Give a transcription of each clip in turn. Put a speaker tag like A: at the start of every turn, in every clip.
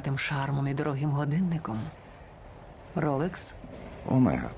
A: багатим шармом і дорогим годинником. Ролекс
B: Омега.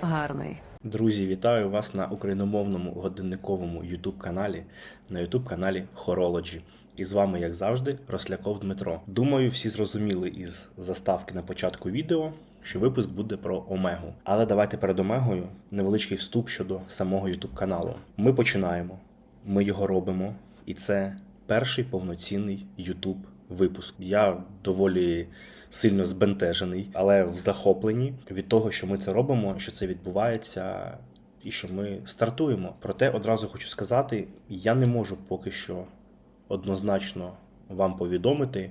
A: гарний.
C: Друзі, вітаю вас на україномовному годинниковому YouTube каналі на YouTube каналі Horology. І з вами, як завжди, Росляков Дмитро. Думаю, всі зрозуміли із заставки на початку відео, що випуск буде про Омегу. Але давайте перед Омегою невеличкий вступ щодо самого YouTube каналу. Ми починаємо, ми його робимо, і це перший повноцінний YouTube випуск. Я доволі сильно збентежений, але в захопленні від того, що ми це робимо, що це відбувається, і що ми стартуємо. Проте одразу хочу сказати, я не можу поки що однозначно вам повідомити.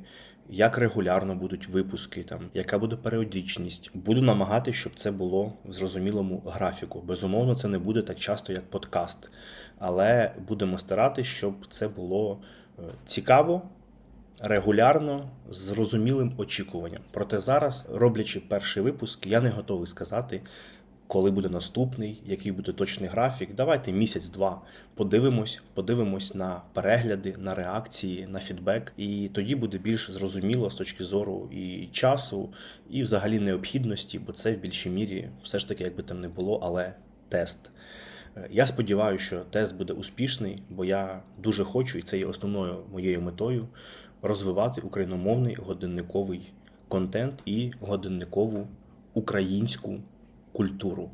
C: Як регулярно будуть випуски, там яка буде періодичність. Буду намагатися, щоб це було в зрозумілому графіку. Безумовно, це не буде так часто, як подкаст, але будемо старатися, щоб це було е, цікаво, регулярно з зрозумілим очікуванням. Проте зараз, роблячи перший випуск, я не готовий сказати, коли буде наступний, який буде точний графік. Давайте місяць-два подивимось, подивимось на перегляди, на реакції, на фідбек, і тоді буде більш зрозуміло з точки зору і часу, і взагалі необхідності, бо це в більшій мірі все ж таки, якби там не було, але тест. Я сподіваюся, що тест буде успішний, бо я дуже хочу, і це є основною моєю метою розвивати україномовний годинниковий контент і годинникову українську культуру.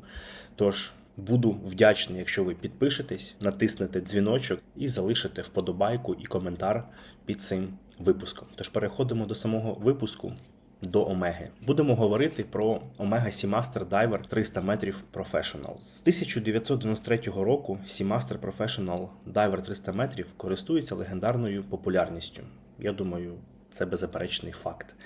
C: Тож буду вдячний, якщо ви підпишетесь, натиснете дзвіночок і залишите вподобайку і коментар під цим випуском. Тож переходимо до самого випуску. До Омеги будемо говорити про Omega Seamaster Diver 300 метрів Professional. З 1993 року Seamaster Professional Diver 300 метрів користується легендарною популярністю. Я думаю, це беззаперечний факт.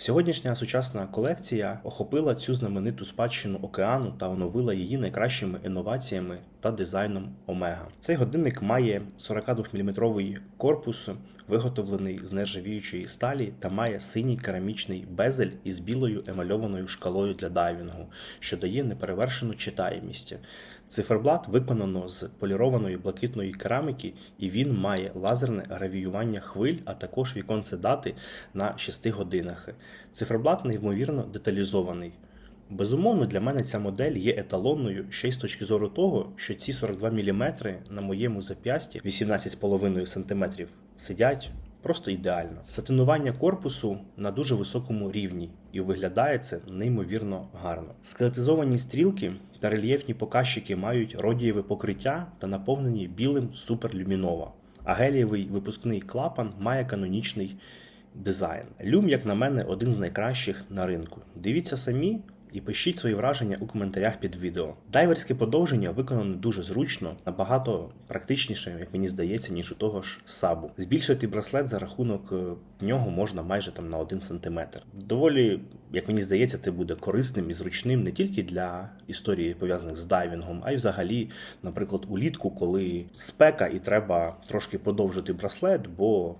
C: Сьогоднішня сучасна колекція охопила цю знамениту спадщину океану та оновила її найкращими інноваціями та дизайном Омега. Цей годинник має 42-мм корпус, виготовлений з нержавіючої сталі, та має синій керамічний безель із білою емальованою шкалою для дайвінгу, що дає неперевершену читаємість. Циферблат виконано з полірованої блакитної кераміки, і він має лазерне гравіювання хвиль, а також віконце дати на 6 годинах. Циферблат неймовірно деталізований. Безумовно, для мене ця модель є еталонною ще й з точки зору того, що ці 42 мм на моєму зап'ясті 18,5 см сидять просто ідеально. Сатинування корпусу на дуже високому рівні, і виглядає це неймовірно гарно. Скелетизовані стрілки та рельєфні показчики мають родієве покриття та наповнені білим суперлюмінова. А гелієвий випускний клапан має канонічний дизайн. Люм, як на мене, один з найкращих на ринку. Дивіться самі. І пишіть свої враження у коментарях під відео. Дайверське подовження виконано дуже зручно, набагато практичніше, як мені здається, ніж у того ж сабу. Збільшити браслет за рахунок е, нього можна майже там на 1 см. Доволі, як мені здається, це буде корисним і зручним не тільки для історії пов'язаних з дайвінгом, а й взагалі, наприклад, улітку, коли спека і треба трошки подовжити браслет, бо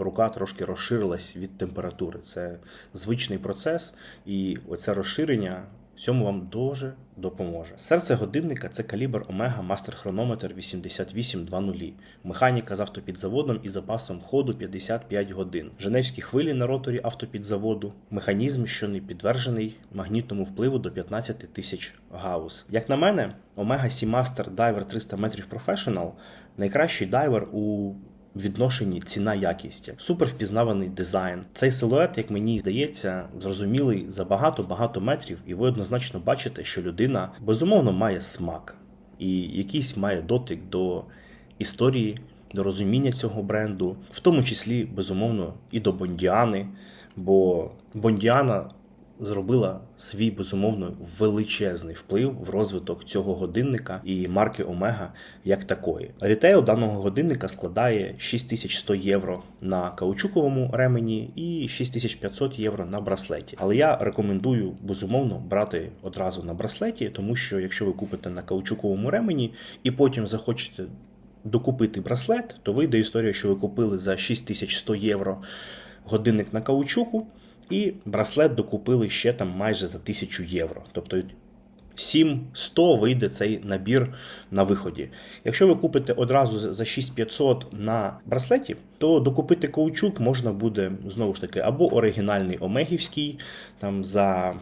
C: рука трошки розширилась від температури. Це звичний процес, і оце розширення в цьому вам дуже допоможе. Серце годинника це калібр Omega Master Chronometer 8820. Механіка з автопідзаводом і запасом ходу 55 годин. Женевські хвилі на роторі автопідзаводу. Механізм, що не підтверджений магнітному впливу до 15 тисяч гаус. Як на мене, Omega Seamaster Diver 300 метрів Professional найкращий дайвер у відношенні ціна якість, супер впізнаваний дизайн. Цей силует, як мені здається, зрозумілий за багато-багато метрів, і ви однозначно бачите, що людина безумовно має смак і якийсь має дотик до історії, до розуміння цього бренду, в тому числі, безумовно, і до Бондіани, бо Бондіана зробила свій безумовно величезний вплив в розвиток цього годинника і марки Омега як такої. Рітейл даного годинника складає 6100 євро на каучуковому ремені і 6500 євро на браслеті. Але я рекомендую безумовно брати одразу на браслеті, тому що якщо ви купите на каучуковому ремені і потім захочете докупити браслет, то вийде історія, що ви купили за 6100 євро годинник на каучуку. І браслет докупили ще там майже за 1000 євро. Тобто 7-100 вийде цей набір на виході. Якщо ви купите одразу за- за 6500 на браслеті, то докупити каучук можна буде знову ж таки або оригінальний омегівський там за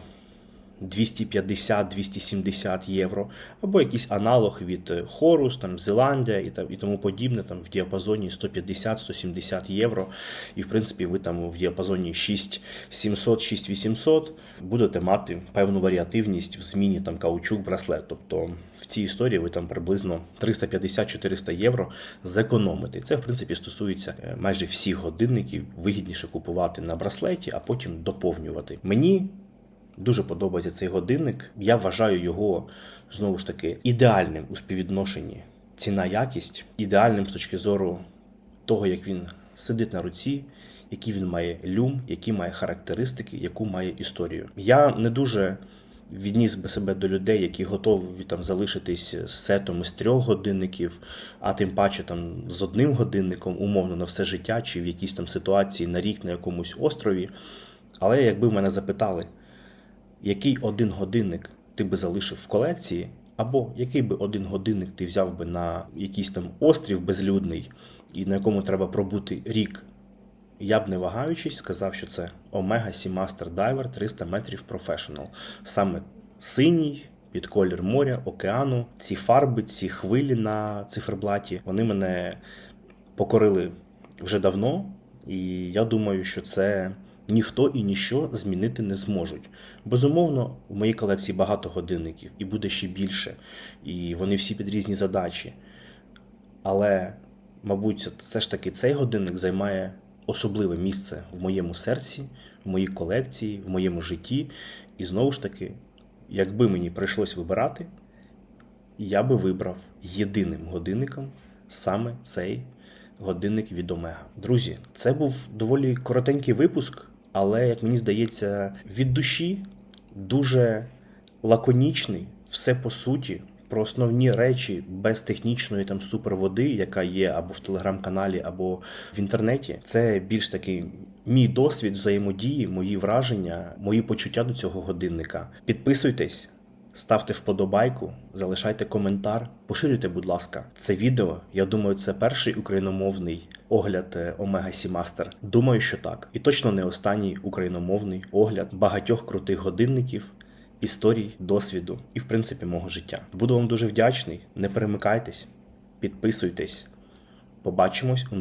C: 250-270 євро, або якийсь аналог від е, Хорус, там Зеландія і, там, і тому подібне, там в діапазоні 150-170 євро. І в принципі ви там в діапазоні 6700-6800 будете мати певну варіативність в зміні там каучук браслет. Тобто в цій історії ви там приблизно 350-400 євро зекономите. Це в принципі стосується е, майже всіх годинників. Вигідніше купувати на браслеті, а потім доповнювати. Мені Дуже подобається цей годинник. Я вважаю його знову ж таки ідеальним у співвідношенні ціна-якість, ідеальним з точки зору того, як він сидить на руці, який він має люм, які має характеристики, яку має історію. Я не дуже відніс би себе до людей, які готові там залишитись сетом із трьох годинників, а тим паче там з одним годинником, умовно на все життя, чи в якійсь там ситуації на рік на якомусь острові. Але якби мене запитали, який один годинник ти би залишив в колекції, або який би один годинник ти взяв би на якийсь там острів безлюдний, і на якому треба пробути рік, я б не вагаючись сказав, що це Omega Seamaster Diver 300 метрів Professional. Саме синій. Під колір моря, океану, ці фарби, ці хвилі на циферблаті, вони мене покорили вже давно, і я думаю, що це ніхто і ніщо змінити не зможуть. Безумовно, в моїй колекції багато годинників, і буде ще більше, і вони всі під різні задачі. Але, мабуть, все ж таки цей годинник займає особливе місце в моєму серці, в моїй колекції, в моєму житті. І знову ж таки, якби мені прийшлось вибирати, я би вибрав єдиним годинником саме цей годинник від Омега. Друзі, це був доволі коротенький випуск, але, як мені здається, від душі дуже лаконічний, все по суті. Про основні речі без технічної там суперводи, яка є або в телеграм-каналі, або в інтернеті. Це більш такий мій досвід взаємодії, мої враження, мої почуття до цього годинника. Підписуйтесь, ставте вподобайку, залишайте коментар, поширюйте, будь ласка, це відео. Я думаю, це перший україномовний огляд Omega Seamaster. Думаю, що так. І точно не останній україномовний огляд багатьох крутих годинників. Історій, досвіду і, в принципі, мого життя. Буду вам дуже вдячний. Не перемикайтесь, підписуйтесь. Побачимось у